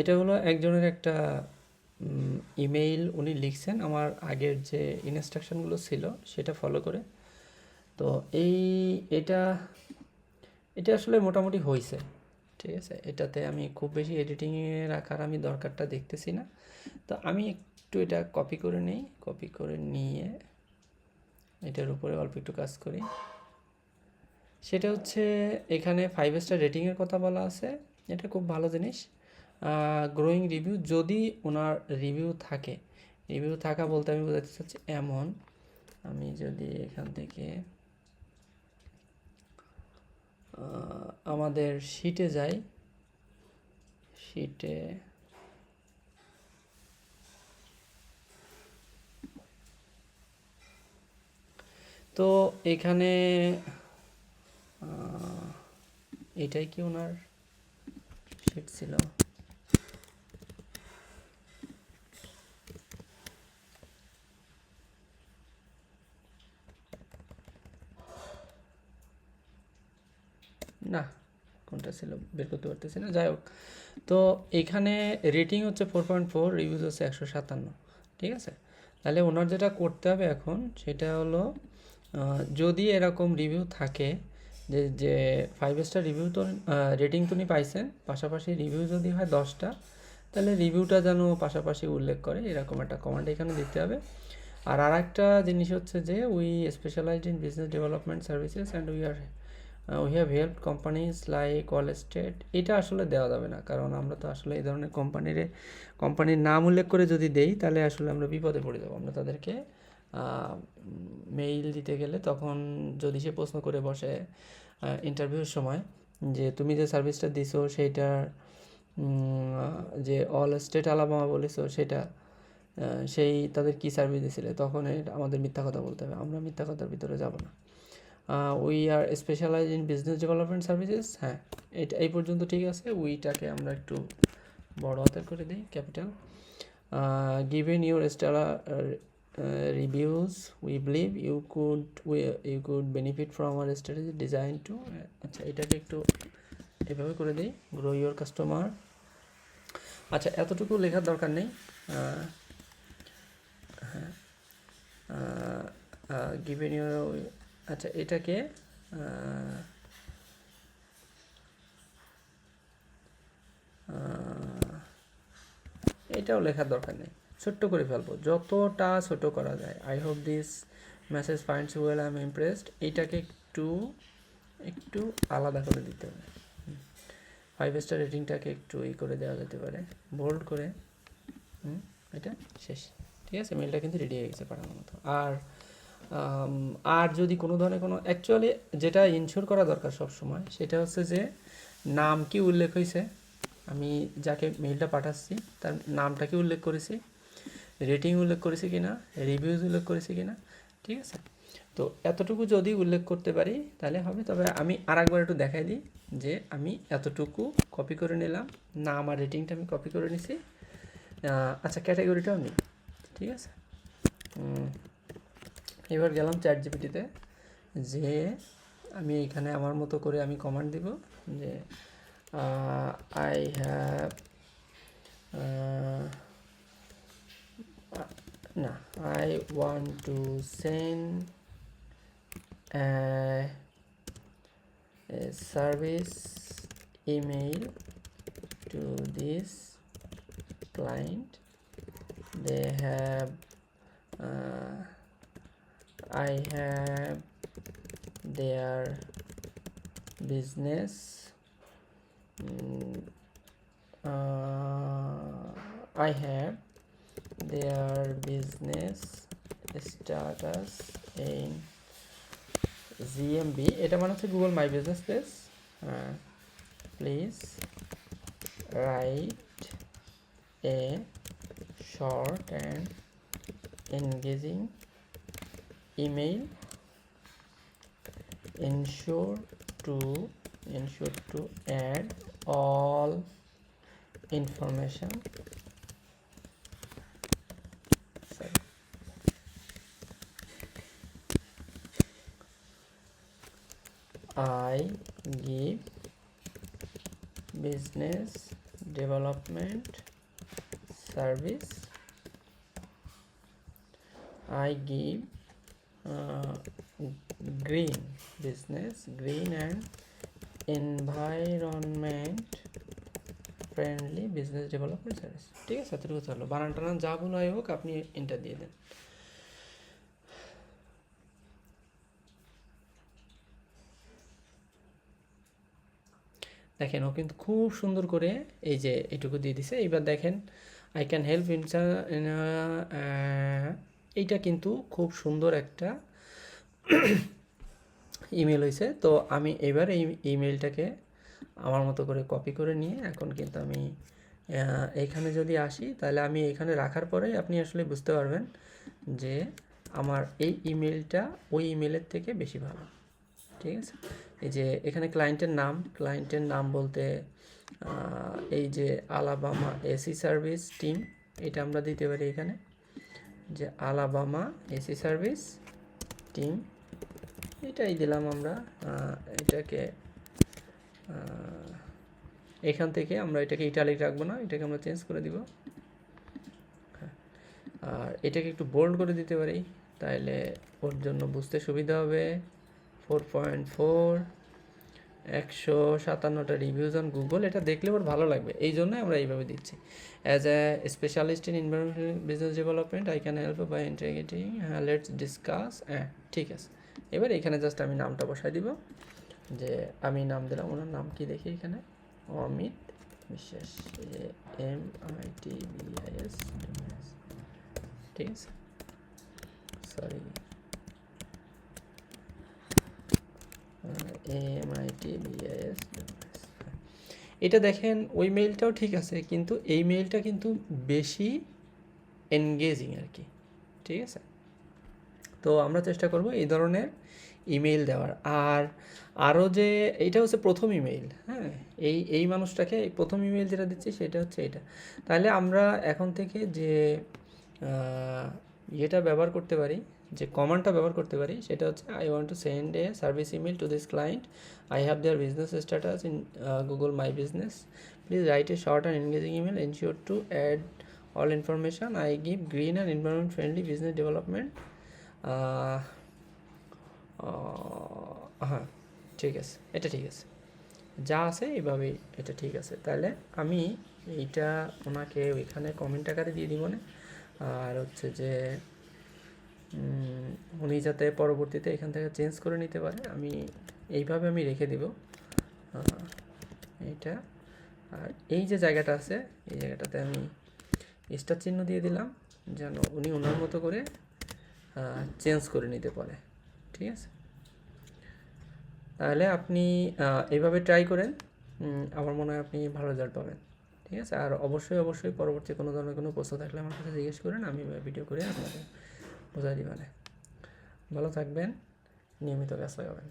এটা হলো একজনের একটা ইমেইল উনি লিখছেন, আমার আগের যে ইনস্ট্রাকশনগুলো ছিল সেটা ফলো করে। তো এই, এটা এটা আসলে মোটামুটি হয়েছে ঠিক আছে? এটাতে আমি খুব বেশি এডিটিংয়ে রাখার আমি দরকারটা দেখতেছি না। তো আমি একটু এটা কপি করে নিই কপি করে নিয়ে এটার উপরে অল্প একটু কাজ করি। সেটা হচ্ছে, এখানে ফাইভ স্টার রেটিংয়ের কথা বলা আছে, এটা খুব ভালো জিনিস। গ্রোয়িং রিভিউ যদি ওনার রিভিউ থাকে। রিভিউ থাকা বলতে আমি বোঝাতে চাচ্ছি এমন, আমি যদি এখান থেকে আমাদের শিটে যাই শিটে তো এখানে এটাই কি ওনার শিট ছিল? না, কোনটা ছিল, বের করতে পারতেছি না, যাই হোক। তো এখানে রেটিং হচ্ছে ফোর পয়েন্ট ফোর রিভিউজ হচ্ছে একশো সাতান্ন, ঠিক আছে? তাহলে ওনার যেটা করতে হবে এখন, সেটা হলো যদি এরকম রিভিউ থাকে, যে যে ফাইভ স্টার রিভিউ তো রেটিং তো উনি পাইছেন, পাশাপাশি রিভিউ যদি হয় দশটা, তাহলে রিভিউটা যেন পাশাপাশি উল্লেখ করে, এরকম একটা কমান্ড এখানে দিতে হবে। আর আর একটা জিনিস হচ্ছে যে we specialized in business development services and we are we have help companies like Allstate এটা আসলে দেওয়া যাবে না, কারণ আমরা তো আসলে এই ধরনের কোম্পানির কোম্পানির নাম উল্লেখ করে যদি দেই, তাহলে আসলে আমরা বিপদে পড়ে যাব। আমরা তাদেরকে মেইল দিতে গেলে তখন যদি সে প্রশ্ন করে বসে ইন্টারভিউর সময় যে তুমি যে সার্ভিসটা দিছো সেইটার যে অল স্টেট আলাবামা বলেছ সেটা সেই তাদের কি সার্ভিস দিছিলে? তখন আমাদের মিথ্যা কথা বলতে হবে। আমরা মিথ্যা কথার ভিতরে যাব না। We are specialize in business development services হ্যাঁ এটা এই পর্যন্ত ঠিক আছে। উইটাকে আমরা একটু বড় হাতের করে দিই, capital. Given your star reviews we believe you could you could benefit from our strategy design to আচ্ছা এটাকে একটু এভাবে করে দিই গ্রো ইউর কাস্টমার আচ্ছা এতটুকু লেখার দরকার নেই। হ্যাঁ গিভেন ইউর আচ্ছা এটাকে এটাও লেখার দরকার নেই। ছোট্ট করে ফেলব। যতটা ছোট করা যায়। I hope this message finds well I am impressed এইটাকে একটু একটু আলাদা করে দিতে হবে। ফাইভ স্টার রেটিংটাকে একটু ই করে দেওয়া যেতে পারে। বোল্ড করে। হুম, এটা শেষ। ঠিক আছে? মেলটা কিন্তু রেডি হয়ে গেছে পাঠানোর মতো। আর আর যদি কোনো ধরনের কোনো অ্যাকচুয়ালি যেটা ইনশিওর করা দরকার সব সময় সেটা হচ্ছে যে নাম কি উল্লেখ হয়েছে আমি যাকে মেইলটা পাঠাচ্ছি, তার নামটা কি উল্লেখ করেছি? রেটিং উল্লেখ করেছি কি না রিভিউজ উল্লেখ করেছি কি না ঠিক আছে? তো এতটুকু যদি উল্লেখ করতে পারি, তাহলে হবে। তবে আমি আর একবার একটু দেখাই দিই যে আমি এতটুকু কপি করে নিলাম। নাম আর রেটিংটা আমি কপি করে নিছি। আচ্ছা ক্যাটাগরিটাও নিই। ঠিক আছে? এবার গেলাম চ্যাট জিপিটিতে যে আমি এখানে আমার মতো করে আমি কমান্ড দিব যে আই হ্যাভ না I want to send service email to this they have uh, I have their business mm, uh, I have their business status in GMB এটা মানে হচ্ছে Google my business place please write a short and engaging email ensure to ensure to add all information sorry. I give business development service I give uh, green business, green and environment friendly business development service ঠিক আছে, এতটুকু চলো বানান টানান যা ভুল হয় হোক, আপনি এন্টার দিয়ে দেন। দেখেন, ও কিন্তু খুব সুন্দর করে এই যে এটুকু দিয়ে দিছে। এবার দেখেন আই ক্যান হেল্প ইন এইটা কিন্তু খুব সুন্দর একটা ইমেল হয়েছে তো আমি এবার এই ইমেলটাকে আমার মতো করে কপি করে নিয়ে এখন কিন্তু আমি আহ, এইখানে যদি আসি তাহলে আমি এখানে রাখার পরে আপনি আসলে বুঝতে পারবেন যে আমার এই ইমেলটা ওই ইমেলের থেকে বেশি ভালো। ঠিক আছে? এই যে এখানে ক্লায়েন্টের নাম ক্লায়েন্টের নাম বলতে এই যে আলাবামা এসি সার্ভিস টিম এটা আমরা দিতে পারি এখানে। যে আলাবামা এসি সার্ভিস টিম, এটাই দিলাম আমরা এটাকে এখান থেকে আমরা এটাকে ইটালিক রাখব না, এটাকে আমরা চেঞ্জ করে দিব। আর এটাকে একটু বোল্ড করে দিতে পারি তাহলে ওর জন্য বুঝতে সুবিধা হবে ফোর পয়েন্ট ফোর একশো সাতান্নটা রিভিউজ অন গুগল এটা দেখলে ওর ভালো লাগবে। এই জন্যই আমরা এইভাবে দিচ্ছি। As a specialist in environmental business development I can help by integrating হ্যাঁ লেটস ডিসকাস হ্যাঁ ঠিক আছে। এবার এখানে জাস্ট আমি নামটা বসাই দিব। যে আমি নাম দিলাম, ওনার নাম কি দেখি এখানে? Amit Biswas M, I, T, B, I, S ঠিক আছে? Sorry M I T BIS এটা দেখেন, ওই মেইলটাও ঠিক আছে, কিন্তু এই মেইলটা কিন্তু বেশি এনগেজিং আর কি, ঠিক আছে? তো আমরা চেষ্টা করব এই ধরনের ইমেইল দেওয়ার। আর আরও যে, এইটা হচ্ছে প্রথম ইমেইল হ্যাঁ? এই এই মানুষটাকে প্রথম ইমেইল যেটা দিচ্ছি সেটা হচ্ছে এটা। তাহলে আমরা এখন থেকে যে ইয়েটা ব্যবহার করতে পারি যে কমান্ডটা ব্যবহার করতে পারি, সেটা হচ্ছে I want to send a service email to this client I have their business status in Google my business please write a short and engaging email ensure to add all information I give green and environment friendly business development হ্যাঁ ঠিক আছে, এটা ঠিক আছে। যা আছে, এইভাবেই এটা ঠিক আছে। তাহলে আমি এইটা ওনাকে ওইখানে কমেন্ট আকারে দিয়ে দিব না আর হচ্ছে যে উনি যাতে পরবর্তীতে এখান থেকে চেঞ্জ করে নিতে পারে, আমি এইভাবে আমি রেখে দিব। এইটা। আর এই যে জায়গাটা আছে, এই জায়গাটাতে আমি স্টার চিহ্ন দিয়ে দিলাম, যেন উনি ওনার মতো করে চেঞ্জ করে নিতে পারে। ঠিক আছে? তাহলে আপনি এইভাবে ট্রাই করেন আমার মনে হয় আপনি ভালো রেজাল্ট পাবেন। ঠিক আছে? আর অবশ্যই অবশ্যই পরবর্তী কোনো ধরনের কোনো প্রশ্ন থাকলে আমার কাছে জিজ্ঞেস করেন, আমি ভিডিও করে আপনাকে বোঝাই দিবানে ভালো থাকবেন নিয়মিত ব্যস্ত লাগাবেন